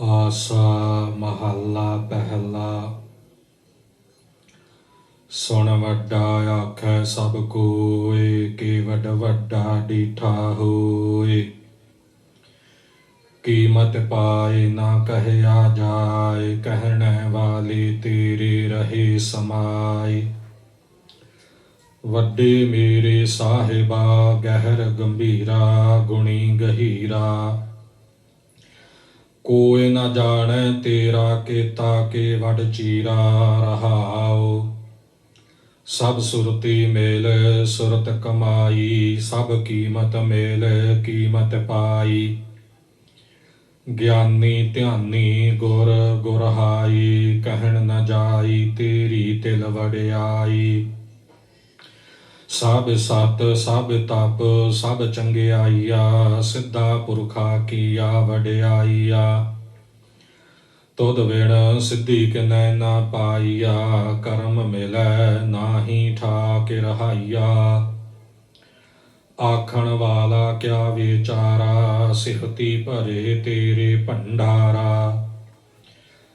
ਆਸਾ ਮਹੱਲਾ ਪਹਿਲਾ। ਸੁਣ ਵੱਡਾ ਆਖੈ ਸਭ ਕੋਏ ਕੀ ਵੱਡ ਵੱਡਾ ਡੀਠਾ ਹੋਏ। ਕੀਮਤ ਪਾਏ ਨਾ ਕਹਿਆ ਜਾਏ, ਕਹਿਣ ਵਾਲੀ ਤੇਰੇ ਰਹੇ ਸਮਾਏ। ਵੱਡੇ ਮੇਰੇ ਸਾਹਿਬਾ, ਗਹਿਰ ਗੰਭੀਰਾ, ਗੁਣੀ ਗਹੀਰਾ। ਕੋਇ ਨਾ ਜਾਣੈ ਤੇਰਾ ਕੀਤਾ ਕੇ ਵਡ ਚੀਰਾ ਰਹਾਉ। ਸਭ ਸੁਰਤੀ ਮੇਲ, ਸੁਰਤ ਕਮਾਈ, ਸਭ ਕੀਮਤ ਮੇਲ, ਕੀਮਤ ਪਾਈ। ਗਿਆਨੀ ਧਿਆਨੀ ਗੁਰ ਗੁਰਹਾਈ, ਕਹਿਣ ਨ ਜਾਈ ਤੇਰੀ ਤਿਲ ਵਡਿਆਈ। ਸਭ ਸਤ, ਸਭ ਤਪ, ਸਭ ਚੰਗਿਆਈਆ ਸਿੱਧਾ ਪੁਰਖਾ ਕੀਆ ਵਡਿਆਈਆ ਤੁਧ ਵੇਣ ਸਿੱਧੀ ਕਿਨੈ ਨਾ ਪਾਈਆ, ਕਰਮ ਮਿਲੈ ਨਾਹੀ ਠਾਕ ਰਹਾਈਆ। ਆਖਣ ਵਾਲਾ ਕਿਆ ਵਿਚਾਰਾ, ਸਿਹਤੀ ਭਰੇ ਤੇਰੇ ਭੰਡਾਰਾ।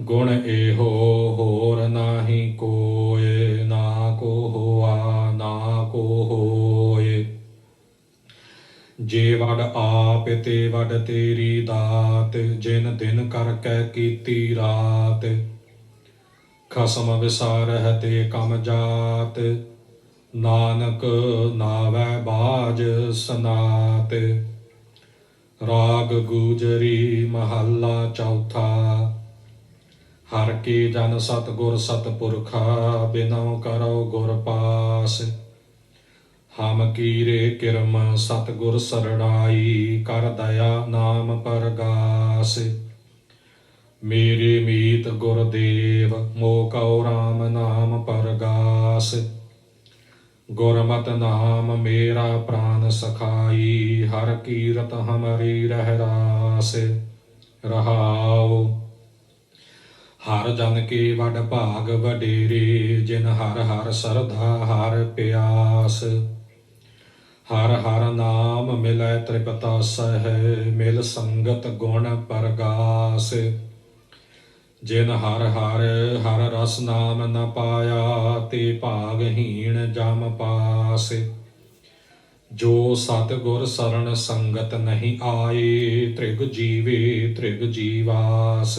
ਗੁਣ ਇਹੋ ਹੋਰ ਨਾਹੀ ਕੋਏ, ਨਾ ਕੋ ਹੋਆ, ਨਾ ਕੋ ਹੋਏ। ਜੇ ਵਡ ਆਪ, ਤੇ ਵਡ ਤੇਰੀ ਦਾਤ, ਜਿਨ ਦਿਨ ਕਰਕੇ ਕੀਤੀ ਰਾਤ। ਖਸਮ ਵਿਸਾਰਹਿ ਤੇ ਕਮ ਜਾਤ, ਨਾਨਕ ਨਾਵੈ ਬਾਜ ਸਨਾਤ। ਰਾਗ ਗੂਜਰੀ ਮਹੱਲਾ ਚੌਥਾ ਹਰ ਕੀ ਜਨ ਸਤ ਗੁਰ ਸਤ ਪੁਰਖਾ ਬਿਨਉ ਕਰੋ ਗੁਰ ਪਾਸ। ਹਮ ਕੀਰੇ ਕਿਰਮ ਸਤ ਗੁਰ ਸਰਣਾਈ ਕਰ ਦਇਆ ਨਾਮ ਪਰਗਾਸ। ਮੇਰੇ ਮੀਤ ਗੁਰਦੇਵ ਮੋ ਕਉ ਰਾਮ ਨਾਮ ਪਰਗਾਸ। ਗੁਰਮਤ ਨਾਮ ਮੇਰਾ ਪ੍ਰਾਨ ਸਖਾਈ, ਹਰ ਕੀਰਤ ਹਮਰੀ ਰਹਿ ਰਾਸ ਰਹਾਉ ਹਰ ਜਨ ਕੇ ਵਡ ਭਾਗ ਵਡੇਰੇ, ਜਿਨ ਹਰ ਹਰ ਸਰਧਾ ਹਰ ਪਿਆਸ। ਹਰ ਹਰ ਨਾਮ ਮਿਲੈ ਤ੍ਰਿਪਤਾ ਸਹਿ, ਮਿਲ ਸੰਗਤ ਗੁਣ ਪਰਗਾਸ। ਜਿਨ ਹਰ ਹਰ ਹਰ ਰਸ ਨਾਮ ਨ ਪਾਇਆ, ਤੇ ਭਾਗਹੀਣ ਜਮ ਪਾਸ। ਜੋ ਸਤ ਗੁਰ ਸਰਣ ਸੰਗਤ ਨਹੀਂ ਆਏ, ਤ੍ਰਿਗ ਜੀਵੇ ਤ੍ਰਿਗ ਜੀਵਾਸ।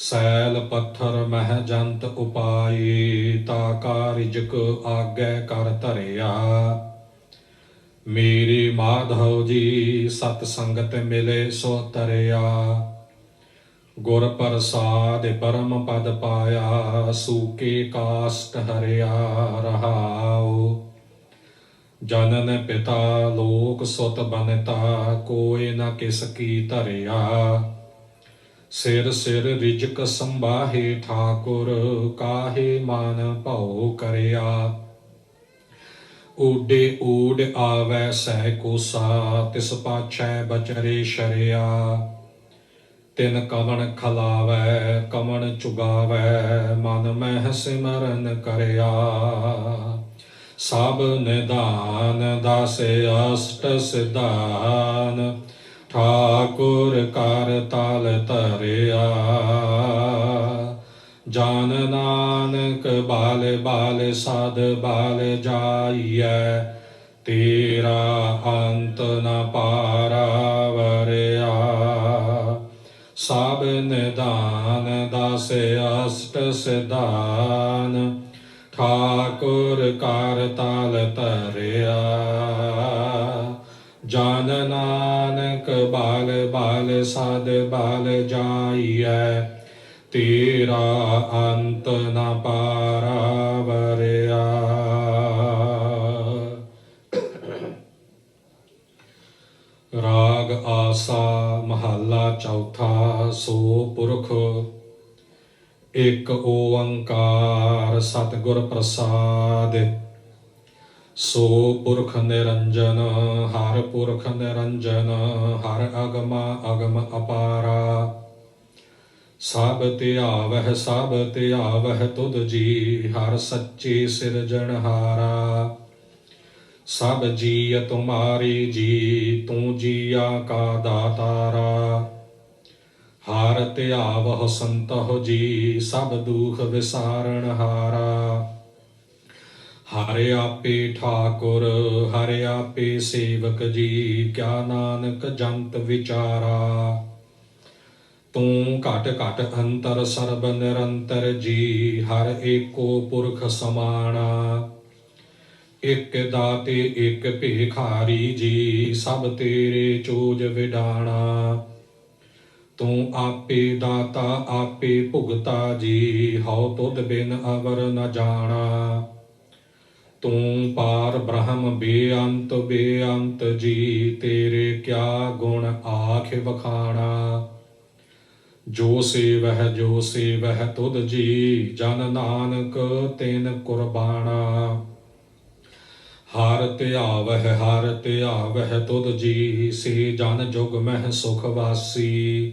ਸੈਲ ਪੱਥਰ ਮਹਿ ਜੰਤ ਉਪਾਈ, ਤਾ ਕਾ ਰਿਜਕ ਆਗੇ ਕਰ ਧਰਿਆ। ਮੇਰੇ ਮਾਧਵ ਜੀ, ਸਤ ਸੰਗਤ ਮਿਲੇ ਸੋ ਤਰਿਆ। ਗੁਰ ਪ੍ਰਸਾਦ ਪਰਮ ਪਦ ਪਾਇਆ, ਸੂਕੇ ਕਾਸਟ ਹਰਿਆ ਰਹਾਉ। ਜਨਨ ਪਿਤਾ, ਲੋਕ ਸੁਤ ਬਨਤਾ ਕੋਏ ਨਾ ਕਿਸ ਕੀ ਧਰਿਆ। ਸਿਰ ਸਿਰ ਰਿਜਕ ਸੰਭਾਹੇ ਠਾਕੁਰ, ਕਾਹੇ ਮਾਨ ਭਉ ਕਰਿਆ। ਊਡੇ ਊਡ ਆਵੈ ਸਹਿ ਕੋਸਾ, ਤਿਸ ਪਾਛੈ ਬਚਰੇ ਸ਼ਰਿਆ। ਤਿਨ ਕਵਣ ਖਲਾਵੈ, ਕਵਣ ਚੁਗਾਵੈ, ਮਨ ਮਹਿ ਸਿਮਰਨ ਕਰਿਆ। ਸਭ ਨਿਦਾਨ ਦਾਸੇ ਅਸ਼ਟ ਸਿਧਾਨ ਠਾਕੁਰ ਕਰ ਤਾਲ ਧਰਿਆ। ਜਾਨ ਨਾਨਕ ਬਾਲ ਬਾਲ ਸਾਧ ਬਾਲ ਜਾਈਐ। ਤੇਰਾ ਅੰਤ ਨ ਪਾਰਾਵਰਿਆ। ਸਭ ਨਿਦਾਨ ਦਾਸ ਅਸ਼ਟ ਸਿਧਾਨ। ਠਾਕੁਰ ਕਰ ਤਾਲ ਧਰਿਆ। ਬਾਲ ਬਾਲ ਸਾਧ, ਬਾਲ ਜਾਈਐ। ਤੇਰਾ ਅੰਤ ਨ ਪਾਰਾਵਰਿਆ। ਰਾਗ ਆਸਾ ਮਹੱਲਾ ਚੌਥਾ ਸੋ ਪੁਰਖ। ਇੱਕ ਓੰਕਾਰ ਸਤਿਗੁਰ ਪ੍ਰਸਾਦ ਸੋ ਪੁਰਖ ਨਿਰੰਜਨ ਹਰ ਪੁਰਖ ਨਿਰੰਜਨ ਹਰ ਅਗਮ ਅਗਮ ਅਪਾਰਾ ਸਭ ਧਿਆਵਹਿ ਸਭ ਧਿਆਵਹਿ ਤੁਧ ਜੀ ਹਰ ਸੱਚੇ ਸਿਰਜਣਹਾਰਾ ਸਭ ਜੀਅ ਤੁਮਾਰੀ ਜੀ ਤੂੰ ਜੀਆ ਕਾ ਦਾਤਾਰਾ ਹਰ ਧਿਆਵਹੁ ਸੰਤਹੁ ਜੀ ਸਭ ਦੁਖ ਵਿਸਾਰਣ ਹਾਰਾ ਹਰ ਆਪੇ ਠਾਕੁਰ, ਹਰ ਆਪੇ ਸੇਵਕ ਜੀ, ਕਿਆ ਨਾਨਕ ਜੰਤ ਵਿਚਾਰਾ। ਤੂੰ ਘਟ ਘਟ ਅੰਤਰ ਸਰਬ ਨਿਰੰਤਰ ਜੀ, ਹਰ ਏਕੋ ਪੁਰਖ ਸਮਾਣਾ। ਇਕ ਦਾਤੇ ਇਕ ਭੇਖਾਰੀ ਜੀ, ਸਭ ਤੇਰੇ ਚੋਜ ਵਿਡਾਣਾ। ਤੂੰ ਆਪੇ ਦਾਤਾ, ਆਪੇ ਭੁਗਤਾ ਜੀ, ਹਉ ਤੁਧ ਬਿਨ ਅਵਰ ਨ ਜਾਣਾ। ਤੂੰ ਪਾਰ ਬ੍ਰਹਮ ਬੇਅੰਤ ਬੇਅੰਤ ਜੀ, ਤੇਰੇ ਕਿਆ ਗੁਣ ਆਖ ਵਖਾਣਾ? ਜੋ ਸੇਵਹਿ ਜੋ ਸੇਵਹਿ ਤੁਧ ਜੀ, ਜਨ ਨਾਨਕ ਤੈਨ ਕੁਰਬਾਨਾ ਹਰ ਧਿਆਵਹਿ ਹਰ ਧਿਆਵਹਿ ਤੁਧ ਜੀ, ਸੇ ਜਨ ਜੁਗ ਮਹਿ ਸੁਖ ਵਾਸੀ।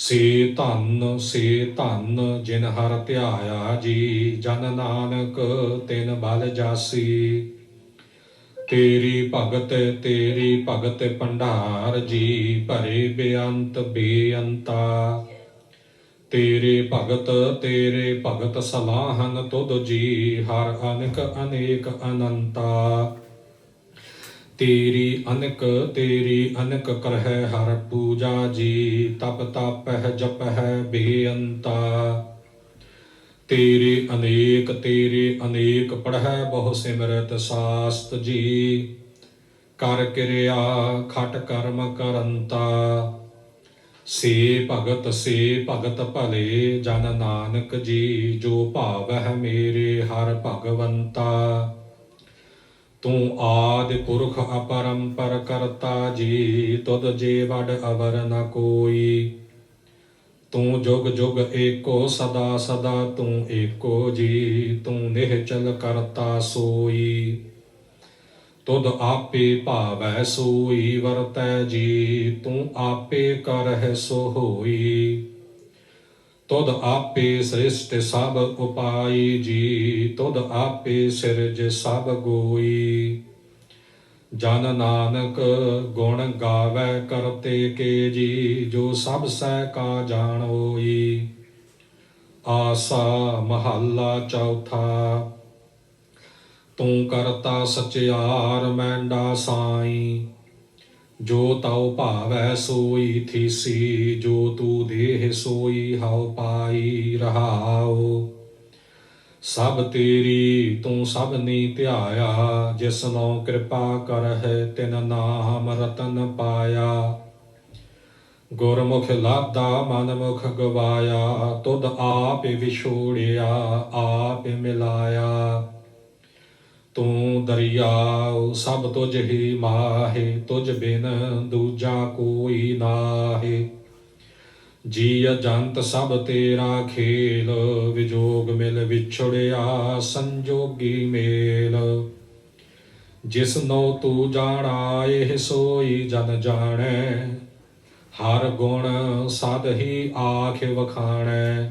ਸੇ ਧਨ ਸੇ ਧਨ ਜਿਨ ਹਰ ਧਿਆਇਆ ਜੀ, ਜਨ ਨਾਨਕ ਤਿਨ ਬਲ ਜਾਸੀ। ਤੇਰੀ ਭਗਤ ਤੇਰੀ ਭਗਤ ਭੰਡਾਰ ਜੀ, ਭਰੇ ਬੇਅੰਤ ਬੇਅੰਤਾ। ਤੇਰੇ ਭਗਤ ਤੇਰੇ ਭਗਤ ਸਲਾਹਨ ਤੁਧ ਜੀ, ਹਰ ਅਨਕ ਅਨੇਕ ਅਨੰਤਾ। ਤੇਰੀ ਅਨਕ ਤੇਰੀ ਅਨਕ ਕਰਹਿ ਹਰ ਪੂਜਾ ਜੀ, ਤਪ ਤਪਹਿ ਜਪਹਿ ਬੇਅੰਤਾ। ਤੇਰੇ ਅਨੇਕ ਤੇਰੇ ਅਨੇਕ ਪੜਹਿ ਬਹੁ ਸਿਮਰਤ ਸਾਸਤ ਜੀ। ਕਰ ਕਿਰਿਆ, ਖਟ ਕਰਮ ਕਰੰਤਾ। ਸੇ ਭਗਤ ਸੇ ਭਗਤ ਭਲੇ, ਜਨ ਨਾਨਕ ਜੀ, ਜੋ ਭਾਵ ਹੈ ਮੇਰੇ ਹਰ ਭਗਵੰਤਾ। ਤੂੰ ਆਦਿ ਪੁਰਖ ਅਪਰੰਪਰ ਕਰਤਾ ਜੀ, ਤੁਧ ਜੇ ਵਡ ਅਵਰ ਨ ਕੋਈ। ਤੂੰ ਜੁਗ ਜੁਗ ਏਕੋ ਸਦਾ ਸਦਾ ਤੂੰ ਏਕੋ ਜੀ, ਤੂੰ ਨਿਹਚਲ ਕਰਤਾ ਸੋਈ। ਤੁਧ ਆਪੇ ਭਾਵੈ ਸੋਈ, ਵਰਤੈ ਜੀ, ਤੂੰ ਆਪੇ ਕਰਹਿ ਸੋ ਹੋਈ ਤੁਧ ਆਪੇ ਸ੍ਰਿਸ਼ਟ ਸਭ ਉਪਾਈ ਜੀ ਤੁਧ ਆਪੇ ਸਿਰਜ ਸਭ ਗੋਈ। ਜਨ ਨਾਨਕ ਗੁਣ ਗਾਵੇ ਕਰਤੇ ਕੇ ਜੀ, ਜੋ ਸਭ ਸਹਿ ਕਾ ਜਾਣ ਹੋਈ। ਆਸਾ ਮਹੱਲਾ ਚੌਥਾ, ਤੂੰ ਕਰਤਾ ਸਚਿਆਰ, ਮੈਂਡਾ ਸਾਈ। ਜੋ ਤਉ ਭਾਵੈ ਸੋਈ ਥੀਸੀ, ਜੋ ਤੂ ਦੇਹ ਸੋਈ ਹਉ ਪਾਈ ਰਹਾਉ। ਸਭ ਤੇਰੀ ਤੂੰ ਸਭ ਨੀ ਧਿਆਇਆ ਜਿਸਨੋ ਕਿਰਪਾ ਕਰਹਿ ਤਿਨ ਨਾਮ ਰਤਨ ਪਾਇਆ। ਗੁਰਮੁਖ ਲਾਦਾ ਮਨਮੁਖ ਗਵਾਇਆ, ਤੁਧ ਆਪ ਵਿਛੋੜਿਆ, ਆਪ ਮਿਲਾਇਆ। ਤੂੰ ਦਰਿਆਉ ਸਭ ਤੁਝ ਹੀ ਮਾਹੇ, ਤੁਝ ਬਿਨ ਦੂਜਾ ਕੋਈ ਨਾਹੇ। ਜੀ ਜੰਤ ਸਭ ਤੇਰਾ ਖੇਲ, ਵਿਜੋਗ ਮਿਲ ਵਿਛੜਿਆ ਸੰਜੋਗੀ ਮੇਲ। ਜਿਸ ਨੋ ਤੂੰ ਜਾਣਾ, ਇਹ ਸੋਈ ਜਨ ਜਾਣੈ। ਹਰ ਗੁਣ ਸਦ ਹੀ ਆਖ ਵਖਾਣੈ।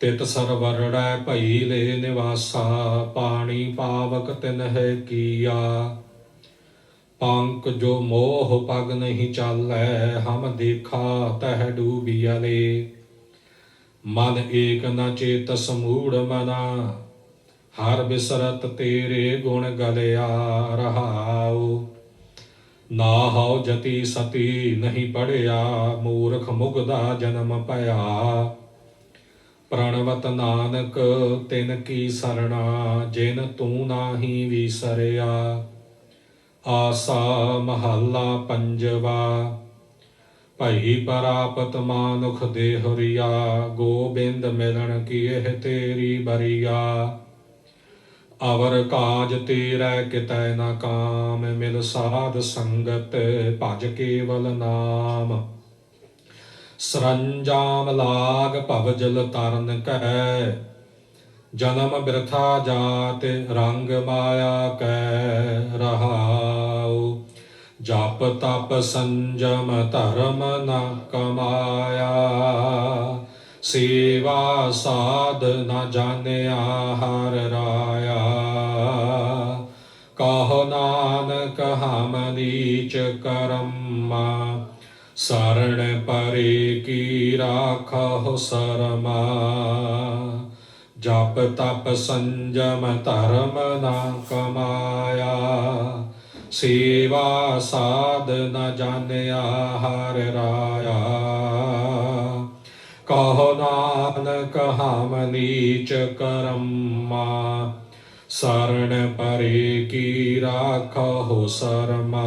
ਤਿਤ ਸਰਵਰੜੈ ਭਈ ਲੈ ਨਿਵਾਸਾ, ਪਾਣੀ ਪਾਵਕ ਤਿਨਹਿ ਕੀਆ। ਪੰਕ ਜੋ ਮੋਹ ਪਗ ਨਹੀਂ ਚਾਲੈ, ਹਮ ਦੇਖਾ ਤਹ ਡੂਬੀਅਲੇ ਮਨ ਏਕ ਨ ਚੇਤ ਸਮੂੜ ਮਨਾ, ਹਰ ਬਿਸਰਤ ਤੇਰੇ ਗੁਣ ਗਲਿਆ ਰਹਾਉ। ਨਾ ਹਉ ਜਤੀ ਸਤੀ ਨਹੀਂ ਪੜਿਆ, ਮੂਰਖ ਮੁਗਦਾ ਜਨਮ ਭਇਆ। ਪ੍ਰਣਵਤ ਨਾਨਕ, ਤਿਨ ਕੀ ਸਰਣਾ, ਜਿਨ ਤੂੰ ਨਾਹੀ ਵਿਸਰਿਆ। ਆਸਾ ਮਹੱਲਾ ਪੰਜਵਾ, ਭਈ ਪਰਾਪਤ ਮਾਨੁਖ ਦੇਹਰੀਆ ਗੋਬਿੰਦ ਮਿਲਣ ਕੀ ਇਹ ਤੇਰੀ ਬਰੀਆ। ਅਵਰ ਕਾਜ ਤੇਰਾ ਕਿਤੈ ਨਾ ਕਾਮ, ਮਿਲ ਸਾਧ ਸੰਗਤ ਭਜ ਕੇਵਲ ਨਾਮ। ਸਰੰਜਾਮ ਲਾਗ ਭਵ ਜਲ ਤਰਨ ਕੈ। ਜਨਮ ਬਿਰਥਾ ਜਾਤ ਰੰਗ ਮਾਇਆ ਕੈ ਰਹਾਉ। ਜਪ ਤਪ ਸੰਜਮ ਧਰਮ ਨ ਕਮਾਇਆ। ਸੇਵਾ ਸਾਧ ਨ ਜਾਣਿਆ ਹਰ ਰਾਇਆ। ਕਹੋ ਨਾਨਕ ਹਮ ਨੀਚ ਕਰਮਾ। ਸਰਣ ਪਰੇ ਕੀ ਰਾਖੋ ਸਰਮਾ ਜਪ ਤਪ ਸੰਜਮ ਧਰਮ ਨਾ ਕਮਾਇਆ ਸੇਵਾ ਸਾਧ ਨ ਜਾਣਿਆ ਹਰ ਰਾਇਆ ਕਹੋ ਨਾਨਕ ਹਮ ਨੀਚ ਕਰਮਾ ਸਰਣ ਪਰੇ ਕੀ ਰਾਖੋ ਸਰਮਾ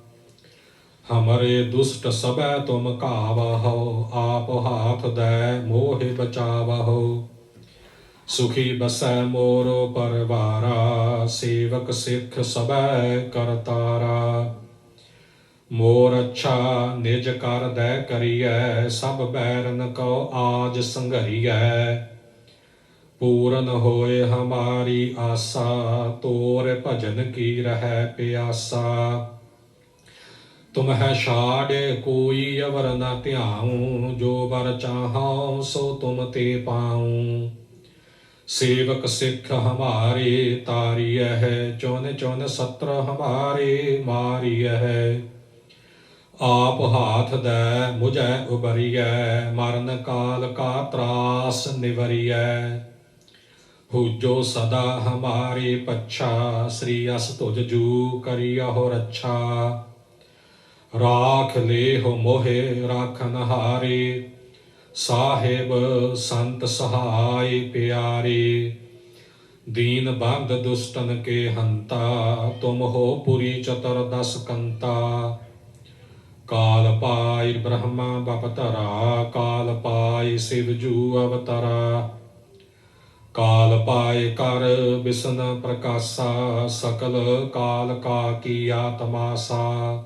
ਹਮਰੇ ਦੁਸ਼ਟ ਸਬੈ ਤੁਮ ਕਾਵਹੁ ਆਪ ਹਾਥ ਦੈ ਮੋਹਿ ਬਚਾਵਹੁ। ਸੁਖੀ ਬਸੈ ਮੋਰੋ ਪਰਵਾਰਾ, ਸੇਵਕ ਸਿੱਖ ਸਬੈ ਕਰਤਾਰਾ ਮੋਰ ਅੱਛਾ ਨਿਜ ਕਰ ਦੈ ਕਰੀਐ, ਸਭ ਬੈਰਨ ਕੋ ਆਜ ਸੰਘਰੀਐ। ਪੂਰਨ ਹੋਏ ਹਮਾਰੀ ਆਸਾ, ਤੋਰ ਭਜਨ ਕੀ ਰਹਿ ਪਿਆਸਾ। ਤੁਮ ਹੈ ਛਾੜ ਕੋਈ ਅਵਰ ਨਾ ਧਿਆਉ, ਜੋ ਵਰ ਚਾਹਉ ਸੋ ਤੁਮ ਤੇ ਪਾਉ। ਸੇਵਕ ਸਿੱਖ ਹਮਾਰੇ ਤਾਰੀਐ ਹੈ ਚੌਨ ਚੌਨ ਸਤਰ ਹਮਾਰੇ ਮਾਰੀਐ ਹੈ ਆਪ ਹਾਥ ਦੈ, ਮੁਝੈ ਉਬਰੀਐ ਮਰਨ ਕਾਲ ਕਾ ਤਰਾਸ ਨਿਵਰੀਐ। ਹੁਜੋ ਸਦਾ ਹਮਾਰੇ ਪੱਛਾ, ਸ੍ਰੀ ਅਸ ਤੁਜ ਜੂ ਕਰਿਆਹੋ ਰੱਛਾ ਰਾਖ ਲੇਹ ਮੋਹਿ ਰਾਖਨ ਹਾਰੇ, ਸਾਹਿਬ ਸੰਤ ਸਹਾਈ ਪਿਆਰੇ। ਦੀਨ ਬੰਦ ਦੁਸ਼ਟਨ ਕੇ ਹੰਤਾ, ਤੁਮ ਹੋ ਪੁਰੀ ਚਤਰ ਦਸ ਕੰਤਾ। ਕਾਲ ਪਾਈ ਬ੍ਰਹਮਾ ਬਪਤਰਾ ਕਾਲ ਪਾਈ ਸਿਵ ਜੂ ਅਵਤਰਾ। ਕਾਲ ਪਾਏ ਕਰ ਬਿਸ਼ਨ ਪ੍ਰਕਾਸ਼ਾ, ਸਕਲ ਕਾਲ ਕਾ ਕੀ ਆਤਮਾਸਾ।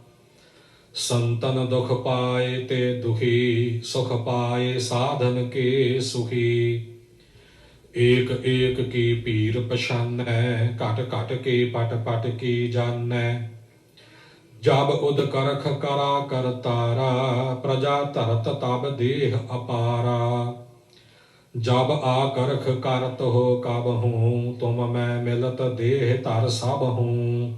ਸੰਤਨ ਦੁਖ ਪਾਏ ਤੇ ਦੁਖੀ ਸੁਖ ਪਾਏ ਸਾਧਨ ਕੇ ਸੁਖੀ ਏਕ ਏਕ ਕੀ ਪੀਰ ਪਛਾਨੈ ਘਟ ਘਟ ਕੇ ਪਟ ਪਟ ਕੀ ਜਾਣੈ ਜਬ ਉਦ ਕਰਖ ਕਰਾ ਕਰਤਾਰਾ ਪ੍ਰਜਾ ਧਰਤ ਤਬ ਦੇਹ ਅਪਾਰਾ ਜਬ ਆ ਕਰਖ ਕਰਤ ਹੋ ਕਬ ਹੂੰ ਤੁਮ ਮੈਂ ਮਿਲਤ ਦੇਹ ਧਰ ਸਭ ਹੂੰ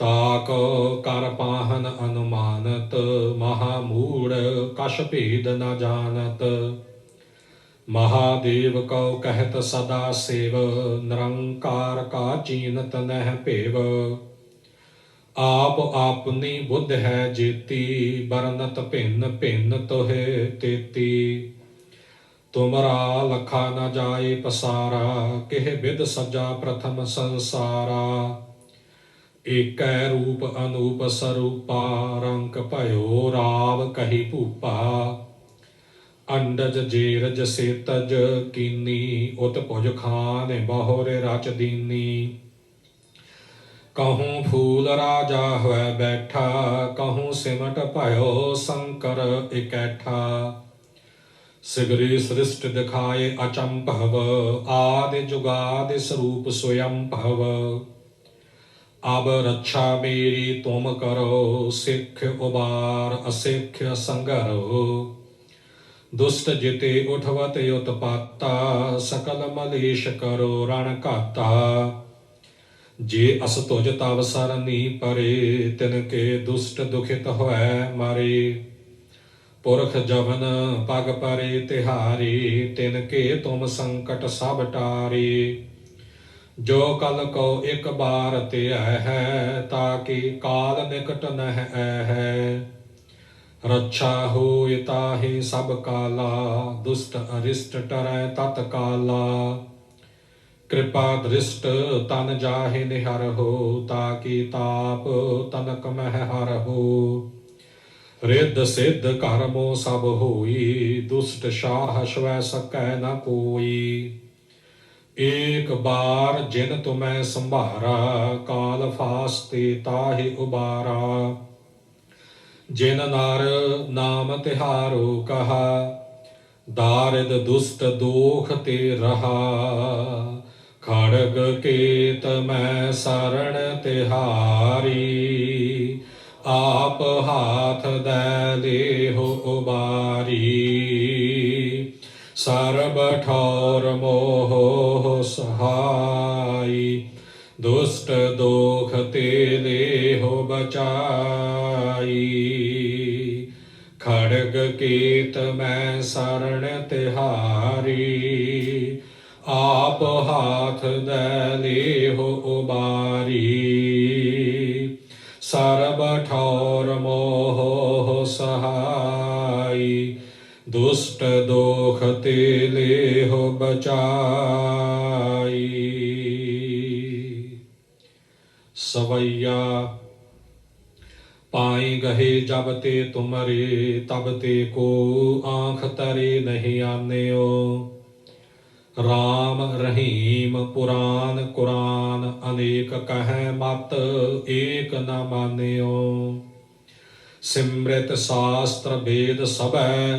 ਤਾਕ ਕਰ ਪਾਹਨ ਅਨੁਮਾਨਤ, ਮਹਾ ਮੂੜ ਕਛ ਭੇਦ ਨ ਜਾਣਤ। ਮਹਾਦੇਵ ਕਉ ਕਹਿਤ ਸਦਾ ਸੇਵ, ਨਿਰੰਕਾਰ ਕਾ ਚੀਨਤ ਨਹਿ ਭੇਵ। ਆਪ ਆਪਨੀ ਬੁੱਧ ਹੈ ਜੀਤੀ ਬਰਨਤ ਭਿੰਨ ਭਿੰਨ ਤੋਹਿ ਤੇਤੀ। ਤੁਮਰਾ ਲਖਾ ਨ ਜਾਏ ਪਸਾਰਾ, ਕਿਹ ਵਿਦ ਸਜਾ ਪ੍ਰਥਮ ਸੰਸਾਰਾ। ਏਕੈ ਰੂਪ ਅਨੂਪ ਸਰੂਪਾ, ਰੰਕ ਭਇਓ ਰਾਵ ਕਹੀ ਭੂਪਾ। ਅੰਡਜ ਜੇਰਜ ਸੇਤਜ ਕੀਨੀ, ਉਤ ਭੁਜ ਖਾਨ ਬਹੁਰੇ ਰਚ ਦੀਨੀ। ਕਹੂੰ ਫੂਲ ਰਾਜਾ ਹੋਇ ਬੈਠਾ, ਕਹੂੰ ਸਿਮਟ ਭਇਓ ਸ਼ੰਕਰ ਇਕੈਠਾ। ਸਿਗਰੀ ਸ੍ਰਿਸ਼ਟ ਦਿਖਾਏ ਅਚੰਭਵ, ਆਦਿ ਜੁਗਾਦਿ ਸਰੂਪ ਸਵਯੰ ਭਵ ਅਬ ਰੱਛਾ ਮੇਰੀ ਤੁਮ ਕਰੋ, ਸਿੱਖ ਉਬਾਰ ਅਸਿੱਖ ਸੰਗਰੋ। ਦੁਸ਼ਟ ਜਿਤੇ ਉਠਵਤ ਉਤਪਾਤਾ, ਸਕਲ ਮਲੇਸ਼ ਕਰੋ ਰਣ ਘਾਤਾ। ਜੇ ਅਸ ਤੁਜ ਤਵ ਸਰਨੀ ਪਰੇ, ਤਿਨ ਕੇ ਦੁਸ਼ਟ ਦੁਖਿਤ ਹੋਇ ਮਾਰੇ। ਪੁਰਖ ਜਵਨ ਪਗ ਪਰੇ ਤਿਹਾਰੀ, ਤਿਨ ਕੇ ਤੁਮ ਸੰਕਟ ਸਭ ਟਾਰੇ। ਜੋ ਕਲ ਕੋ ਇੱਕ ਬਾਰ ਤੇ ਹੈ, ਤਾਕਿ ਕਾਲ ਨਿਕਟ ਨਹਿ ਹੈ। ਰੱਛਾ ਹੋਇ ਤਾਹੀ ਸਭ ਕਾਲਾ, ਦੁਸ਼ਟ ਅਰਿਸ਼ਟ ਟਰੈ ਤਤ ਕਾਲਾ। ਕਿਰਪਾ ਦ੍ਰਿਸ਼ਟ ਤਨ ਜਾਹਿ ਨਿਹਰ ਹੋ, ਤਾਕਿ ਤਾਪ ਤਨਕ ਮਹਿ ਹਰ ਹੋ। ਰਿੱਧ ਸਿੱਧ ਕਰਮੋ ਸਭ ਹੋਈ, ਦੁਸ਼ਟ ਸ਼ਾਹ ਸ਼ਵੈ ਸਕੈ ਨ ਕੋਈ ਏਕ ਬਾਰ ਜਿਨ ਤੁਮੈ ਸੰਭਾਰਾ, ਕਾਲ ਫਾਸਤੇ ਤਾਹਿ ਉਬਾਰਾ। ਜਿਨ ਨਾਰ ਨਾਮ ਤਿਹਾਰੋ ਕਹਾ, ਦਾਰਿਦ ਦੁਸਤ ਦੋਖ ਤੇ ਰਹਾ। ਖੜਗ ਕੇਤ ਮੈਂ ਸਰਣ ਤਿਹਾਰੀ, ਆਪ ਹਾਥ ਦੈ ਦੇਹੁ ਉਬਾਰੀ। ਸਰਬ ਠੌਰ ਮੋਹ ਸਹਾਈ, ਦੁਸ਼ਟ ਦੋਖ ਤੇ ਦੇਹੁ ਬਚਾਈ। ਖੜਗ ਕੀਤ ਮੈਂ ਸਰਣ ਤਿਹਾਰੀ, ਆਪ ਹਾਥ ਦੈ ਲੇਹੁ ਉਬਾਰੀ। ਤੇ ਲੇਹੁ ਬਚਾਈ। ਸਵਈਆ, ਪਾਈ ਗਹੇ ਜਬ ਤੇ ਤੁਮਰੇ, ਤਬ ਤੇ ਕੋ ਆਂਖ ਤਰੇ ਨਹੀਂ ਆਨਿਓ। RAM ਰਹੀਮ ਪੁਰਾਨ ਕੁਰਾਨ, ਅਨੇਕ ਕਹੈ ਮਤ ਏਕ ਨ ਮਾਨਿਓ। ਸਿਮ੍ਰਿਤ ਸ਼ਾਸਤਰ ਵੇਦ ਸਭੈ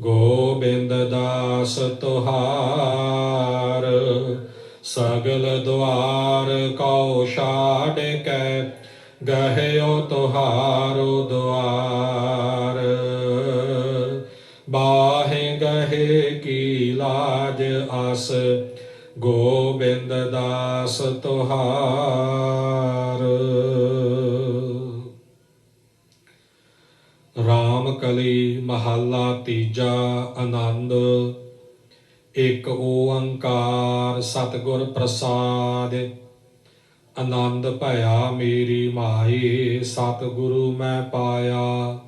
ਗੋਬਿੰਦ ਦਾਸ ਤੁਹਾਰ, ਸਗਲ ਦੁਆਰ ਕਉ ਛਾੜ ਕੇ ਗਹਿਓ ਤੁਹਾਰੋ ਦੁਆਰ। ਬਾਹੇ ਗਹੇ ਕੀ ਲਾਜ ਆਸ ਗੋਬਿੰਦ ਦਾਸ ਤੁਹਾਰ। ਰਾਮ ਕਲੀ ਮਹੱਲਾ ਤੀਜਾ ਆਨੰਦ। ਇੱਕ ਓੰਕਾਰ ਸਤਿਗੁਰ ਪ੍ਰਸਾਦ। ਆਨੰਦ ਭਇਆ ਮੇਰੀ ਮਾਈ ਸਤਿਗੁਰੂ ਮੈਂ ਪਾਇਆ।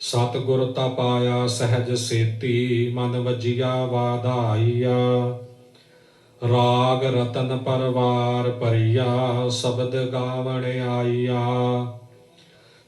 ਸਤਿਗੁਰ ਤਾ ਪਾਇਆ ਸਹਿਜ ਸੇਤੀ, ਮਨ ਵਜੀਆ ਵਾਧਾਈਆ। ਰਾਗ ਰਤਨ ਪਰਵਾਰ ਭਰੀਆ, ਸ਼ਬਦ ਗਾਵਣ ਆਈਆ।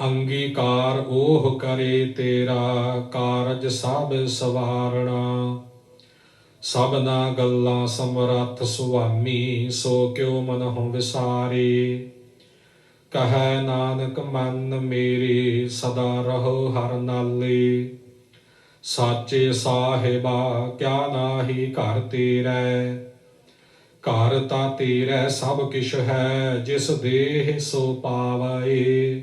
ਅੰਗੀਕਾਰ ਉਹ ਕਰੇ ਤੇਰਾ, ਕਾਰਜ ਸਭ ਸਵਾਰਣਾ। ਸਭਨਾ ਗੱਲਾਂ ਸਮਰੱਥ ਸੁਆਮੀ, ਸੋ ਕਿਉ ਮਨਹੁ ਵਿਸਾਰੇ। ਕਹੈ ਨਾਨਕ, ਮਨ ਮੇਰੇ, ਸਦਾ ਰਹੋ ਹਰ ਨਾਲੇ। ਸਾਚੇ ਸਾਹਿਬਾ, ਕਿਆ ਨਾਹੀ ਘਰ ਤੇਰੇ। ਘਰ ਤਾਂ ਤੇਰੇ ਸਭ ਕਿਛ ਹੈ, ਜਿਸ ਦੇਹ ਸੋ ਪਾਵੈ।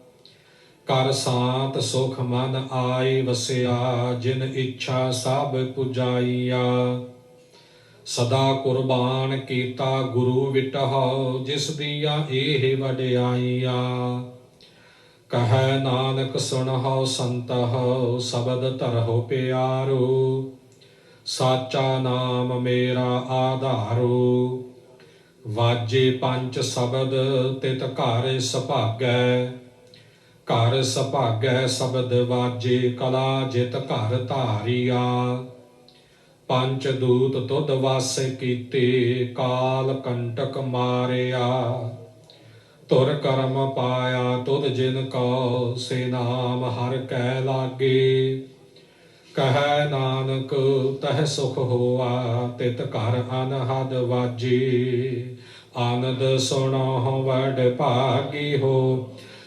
ਕਰ ਸਾਤ ਸੁਖ ਮਨ ਆਏ ਵਸਿਆ, ਜਿਨ ਇੱਛਾ ਸਭ ਪੁਜਾਈਆ। ਸਦਾ ਕੁਰਬਾਨ ਕੀਤਾ ਗੁਰੂ ਵਿਟਹੁ ਜਿਸ ਦੀਆਂ ਇਹ ਵਡਿਆਈਆ। ਕਹੈ ਨਾਨਕ ਸੁਣਹੁ ਸੰਤਹੁ ਸ਼ਬਦ ਧਰਹੁ ਪਿਆਰੋ। ਸਾਚਾ ਨਾਮ ਮੇਰਾ ਆਧਾਰੋ। ਵਾਜੇ ਪੰਜ ਸ਼ਬਦ, ਤਿਤ ਘਰ ਸੁਭਾਗੈ। ਘਰ ਸੁਭਾਗੈ ਸ਼ਬਦ ਵਾਜੇ, ਕਲਾ ਜਿਤ ਘਰ ਧਾਰੀਆ। ਪੰਜ ਦੂਤ ਤੁਧ ਵਾਸ ਕੀਤੇ, ਕਾਲ ਕੰਟਕ ਮਾਰਿਆ। ਤੁਰ ਕਰਮ ਪਾਇਆ ਤੁਧ ਜਿਨ ਕੋ, ਸੇ ਨਾਮ ਹਰ ਕੈ ਲਾਗੇ। ਕਹੈ ਨਾਨਕ, ਤਹ ਸੁਖ ਹੋਆ, ਤਿਤ ਘਰ ਅਨਹਦ ਵਾਜੀ। ਆਨੰਦ ਸੁਣੋ ਵਡ ਭਾਗੀ ਹੋ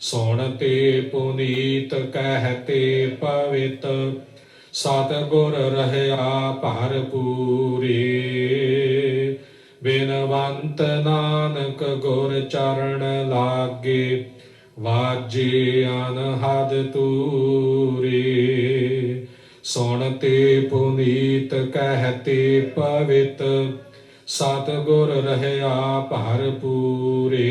ਸੁਣ ਤੇ ਪੁਨੀਤ ਕਹਤੇ ਪਵਿੱਤ, ਸਤ ਗੁਰ ਰਹਿਆ ਭਰਪੂਰੇ ਬਿਨਵੰਤ ਨਾਨਕ ਗੁਰ ਚਰਨ ਲਾਗੇ, ਵਾਜੇ ਅਨਹਦ ਤੂਰੇ। ਸੁਣਤੇ ਪੁਨੀਤ ਕਹਤੇ ਪਵਿੱਤ ਸਤਿਗੁਰ ਰਹਿਆ ਭਰਪੂਰੇ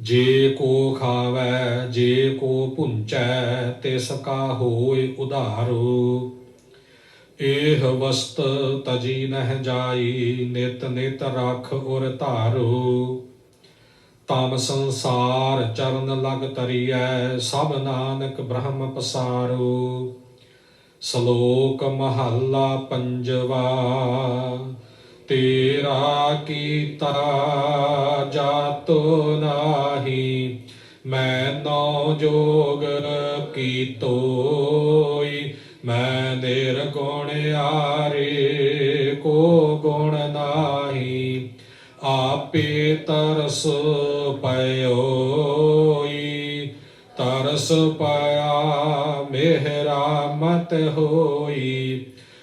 ਜੇ ਕੋ ਖਾਵੈ, ਜੇ ਕੋ ਪੁੰਚੈ ਤਿਸ ਕਾ ਹੋਇ ਉਧਾਰੋ। ਇਹ ਵਸਤ ਤਜੀ ਨਹਿ ਜਾਈ, ਨਿਤ ਨਿਤ ਰਖ ਉਰ ਧਾਰੋ। ਤਮ ਸੰਸਾਰ ਚਰਨ ਲਗ ਤਰੀਐ, ਸਭ ਨਾਨਕ ਬ੍ਰਹਮ ਪਸਾਰੋ। ਸ਼ਲੋਕ ਮਹੱਲਾ ਪੰਜਵਾ ਤੇਰਾ ਕੀਤਾ ਜਾਤੋ ਨਾਹੀ, ਮੈਂ ਨੌ ਜੋਗ ਕੀਤੋਈ, ਮੈਂ ਨਿਰਗੁਣ ਆਰੇ ਕੋ ਗੁਣ ਨਾਹੀ, ਆਪੇ ਤਰਸ ਪਇਓਈ, ਤਰਸ ਪਾਇਆ ਮਿਹਰਾ ਮਤ ਹੋਈ